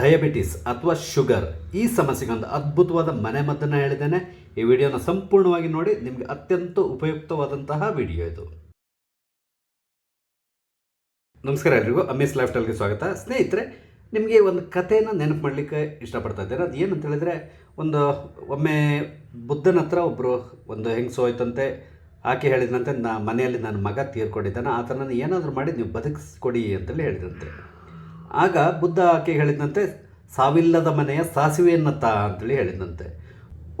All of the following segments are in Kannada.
ಡಯಾಬಿಟಿಸ್ ಅಥವಾ ಶುಗರ್ ಈ ಸಮಸ್ಯೆಗೆ ಒಂದು ಅದ್ಭುತವಾದ ಮನೆಮದ್ದನ್ನು ಹೇಳಿದ್ದೇನೆ. ಈ ವಿಡಿಯೋನ ಸಂಪೂರ್ಣವಾಗಿ ನೋಡಿ, ನಿಮಗೆ ಅತ್ಯಂತ ಉಪಯುಕ್ತವಾದಂತಹ ವಿಡಿಯೋ ಇದು. ನಮಸ್ಕಾರ ಎಲ್ರಿಗೂ, ಅಮೇಸ್ ಲೈಫ್ ಸ್ಟೈಲ್ಗೆ ಸ್ವಾಗತ. ಸ್ನೇಹಿತರೆ, ನಿಮಗೆ ಒಂದು ಕಥೆನ ನೆನಪು ಮಾಡಲಿಕ್ಕೆ ಇಷ್ಟಪಡ್ತಾ ಇದ್ದೇನೆ ಅದು ಏನಂತ ಹೇಳಿದರೆ, ಒಂದು ಒಮ್ಮೆ ಬುದ್ಧನ ಹತ್ರ ಒಬ್ಬರು ಒಂದು ಹೆಂಗಸು ಹೋಯ್ತಂತೆ, ಆಕೆ ಹೇಳಿದಂತೆ, ನಾ ಮನೆಯಲ್ಲಿ ನನ್ನ ಮಗ ತೀರ್ಕೊಂಡಿದ್ದಾನೆ, ಆತನನ್ನು ಏನಾದರೂ ಮಾಡಿ ನೀವು ಬದುಕಿಸ್ಕೊಡಿ ಅಂತೇಳಿ ಹೇಳಿದಂತೆ. ಆಗ ಬುದ್ಧ ಆಕೆ ಹೇಳಿದಂತೆ, ಸಾವಿಲ್ಲದ ಮನೆಯ ಸಾಸಿವೆಯನ್ನತ್ತ ಅಂತೇಳಿ ಹೇಳಿದಂತೆ.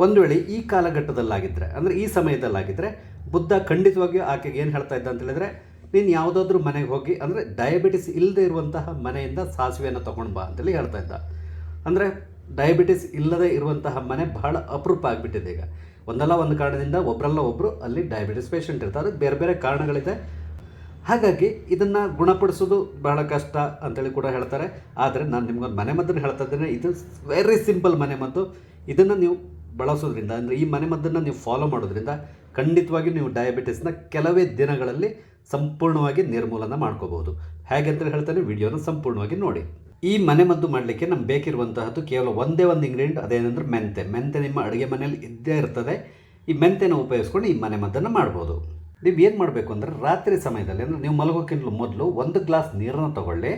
ಒಂದು ವೇಳೆ ಈ ಕಾಲಘಟ್ಟದಲ್ಲಾಗಿದ್ದರೆ ಅಂದರೆ ಈ ಸಮಯದಲ್ಲಾಗಿದ್ದರೆ ಬುದ್ಧ ಖಂಡಿತವಾಗಿಯೂ ಆಕೆಗೆ ಏನು ಹೇಳ್ತಾ ಇದ್ದ ಅಂತ ಹೇಳಿದ್ರೆ ನೀನು ಯಾವುದಾದ್ರೂ ಮನೆಗೆ ಹೋಗಿ, ಅಂದರೆ ಡಯಾಬಿಟಿಸ್ ಇಲ್ಲದೆ ಇರುವಂತಹ ಮನೆಯಿಂದ ಸಾಸಿವೆಯನ್ನು ತೊಗೊಂಡು ಬಾ ಅಂತೇಳಿ ಹೇಳ್ತಾ ಇದ್ದ. ಅಂದರೆ ಡಯಾಬಿಟಿಸ್ ಇಲ್ಲದೆ ಇರುವಂತಹ ಮನೆ ಬಹಳ ಅಪರೂಪ ಆಗಿಬಿಟ್ಟಿದೆ ಈಗ. ಒಂದಲ್ಲ ಒಂದು ಕಾರಣದಿಂದ ಒಬ್ಬರಲ್ಲ ಒಬ್ಬರು ಅಲ್ಲಿ ಡಯಾಬಿಟಿಸ್ ಪೇಷಂಟ್ ಇರ್ತಾರೆ. ಅದಕ್ಕೆ ಬೇರೆ ಬೇರೆ ಕಾರಣಗಳಿದೆ. ಹಾಗಾಗಿ ಇದನ್ನು ಗುಣಪಡಿಸೋದು ಬಹಳ ಕಷ್ಟ ಅಂತೇಳಿ ಕೂಡ ಹೇಳ್ತಾರೆ. ಆದರೆ ನಾನು ನಿಮ್ಗೊಂದು ಮನೆಮದ್ದನ್ನು ಹೇಳ್ತಾ ಇದ್ದೇನೆ. ಇದು ವೆರಿ ಸಿಂಪಲ್ ಮನೆಮದ್ದು ಇದನ್ನು ನೀವು ಬಳಸೋದ್ರಿಂದ, ಅಂದರೆ ಈ ಮನೆಮದ್ದನ್ನು ನೀವು ಫಾಲೋ ಮಾಡೋದ್ರಿಂದ ಖಂಡಿತವಾಗಿ ನೀವು ಡಯಾಬಿಟಿಸ್ನ ಕೆಲವೇ ದಿನಗಳಲ್ಲಿ ಸಂಪೂರ್ಣವಾಗಿ ನಿರ್ಮೂಲನ ಮಾಡ್ಕೋಬಹುದು. ಹೇಗೆ ಅಂತ ಹೇಳ್ತಾನೆ, ವಿಡಿಯೋನ ಸಂಪೂರ್ಣವಾಗಿ ನೋಡಿ. ಈ ಮನೆಮದ್ದು ಮಾಡಲಿಕ್ಕೆ ನಮ್ಗೆ ಬೇಕಿರುವಂತಹದ್ದು ಕೇವಲ ಒಂದೇ ಒಂದು ಇಂಗ್ರೀಡಿಯಂಟ್ ಅದೇನೆಂದ್ರೆ ಮೆಂತೆ. ಮೆಂತೆ ನಿಮ್ಮ ಅಡುಗೆ ಮನೆಯಲ್ಲಿ ಇದ್ದೇ ಇರ್ತದೆ. ಈ ಮೆಂತೆನ ಉಪಯೋಗಿಸ್ಕೊಂಡು ಈ ಮನೆಮದ್ದನ್ನು ಮಾಡ್ಬೋದು. ನೀವು ಏನು ಮಾಡಬೇಕು ಅಂದರೆ ರಾತ್ರಿ ಸಮಯದಲ್ಲಿ, ಅಂದರೆ ನೀವು ಮಲಗೋಕ್ಕಿಂತ ಮೊದಲು ಒಂದು ಗ್ಲಾಸ್ ನೀರನ್ನು ತಗೊಳ್ಳಿ,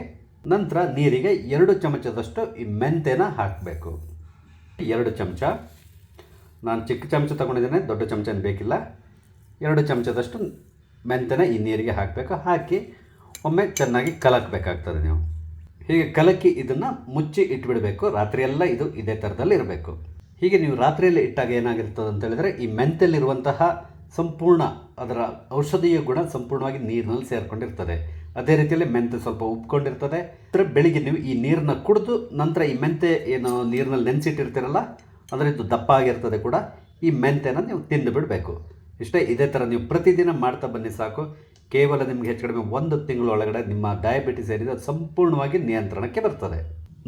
ನಂತರ ನೀರಿಗೆ ಎರಡು ಚಮಚದಷ್ಟು ಈ ಮೆಂತೆನ ಹಾಕಬೇಕು. ಎರಡು ಚಮಚ. ನಾನು ಚಿಕ್ಕ ಚಮಚ ತೊಗೊಂಡಿದ್ದೇನೆ, ದೊಡ್ಡ ಚಮಚ ಬೇಕಿಲ್ಲ. ಎರಡು ಚಮಚದಷ್ಟು ಮೆಂತೆನ ಈ ನೀರಿಗೆ ಹಾಕಬೇಕು. ಹಾಕಿ ಒಮ್ಮೆ ಚೆನ್ನಾಗಿ ಕಲಕಬೇಕಾಗ್ತದೆ ನೀವು. ಹೀಗೆ ಕಲಕಿ ಇದನ್ನು ಮುಚ್ಚಿ ಇಟ್ಬಿಡಬೇಕು. ರಾತ್ರಿಯೆಲ್ಲ ಇದು ಇದೇ ಥರದಲ್ಲಿ ಇರಬೇಕು ಹೀಗೆ ನೀವು ರಾತ್ರಿಯಲ್ಲಿ ಇಟ್ಟಾಗ ಏನಾಗಿರ್ತದೆ ಅಂತ ಹೇಳಿದ್ರೆ, ಈ ಮೆಂತೆಯಲ್ಲಿರುವಂತಹ ಸಂಪೂರ್ಣ ಅದರ ಔಷಧೀಯ ಗುಣ ಸಂಪೂರ್ಣವಾಗಿ ನೀರಿನಲ್ಲಿ ಸೇರಿಕೊಂಡಿರ್ತದೆ. ಅದೇ ರೀತಿಯಲ್ಲಿ ಮೆಂತೆ ಸ್ವಲ್ಪ ಉಪ್ಕೊಂಡಿರ್ತದೆ. ಅಂದರೆ ಬೆಳಿಗ್ಗೆ ನೀವು ಈ ನೀರನ್ನ ಕುಡಿದು ನಂತರ ಈ ಮೆಂತೆ ಏನು ನೀರಿನಲ್ಲಿ ನೆನೆಸಿಟ್ಟಿರ್ತೀರಲ್ಲ, ಅದರಿಂದ ದಪ್ಪ ಆಗಿರ್ತದೆ ಕೂಡ. ಈ ಮೆಂತೆನ ನೀವು ತಿಂದು ಬಿಡಬೇಕು. ಇಷ್ಟೇ ಇದೇ ಥರ ನೀವು ಪ್ರತಿದಿನ ಮಾಡ್ತಾ ಬನ್ನಿ ಸಾಕು. ಕೇವಲ ನಿಮಗೆ ಹೆಚ್ಚು ಕಡಿಮೆ ಒಂದು ತಿಂಗಳೊಳಗಡೆ ನಿಮ್ಮ ಡಯಾಬಿಟಿಸ್ ಏನಿದೆ ಅದು ಸಂಪೂರ್ಣವಾಗಿ ನಿಯಂತ್ರಣಕ್ಕೆ ಬರ್ತದೆ.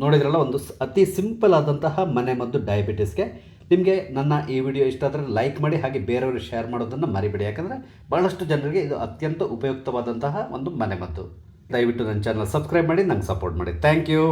ನೋಡಿದ್ರಲ್ಲ, ಒಂದು ಅತಿ ಸಿಂಪಲ್ ಆದಂತಹ ಮನೆಮದ್ದು ಡಯಾಬಿಟಿಸ್ಗೆ ನಿಮಗೆ ನನ್ನ ಈ ವಿಡಿಯೋ ಇಷ್ಟ ಆದರೆ ಲೈಕ್ ಮಾಡಿ ಹಾಗೆ ಬೇರೆಯವರು ಶೇರ್ ಮಾಡೋದನ್ನು ಮರಿಬೇಡಿ. ಯಾಕಂದರೆ ಭಾಳಷ್ಟು ಜನರಿಗೆ ಇದು ಅತ್ಯಂತ ಉಪಯುಕ್ತವಾದಂತಹ ಒಂದು ಮನೆಮದ್ದು. ದಯವಿಟ್ಟು ನನ್ನ ಚಾನಲ್ ಸಬ್ಸ್ಕ್ರೈಬ್ ಮಾಡಿ, ನಂಗೆ ಸಪೋರ್ಟ್ ಮಾಡಿ. Thank you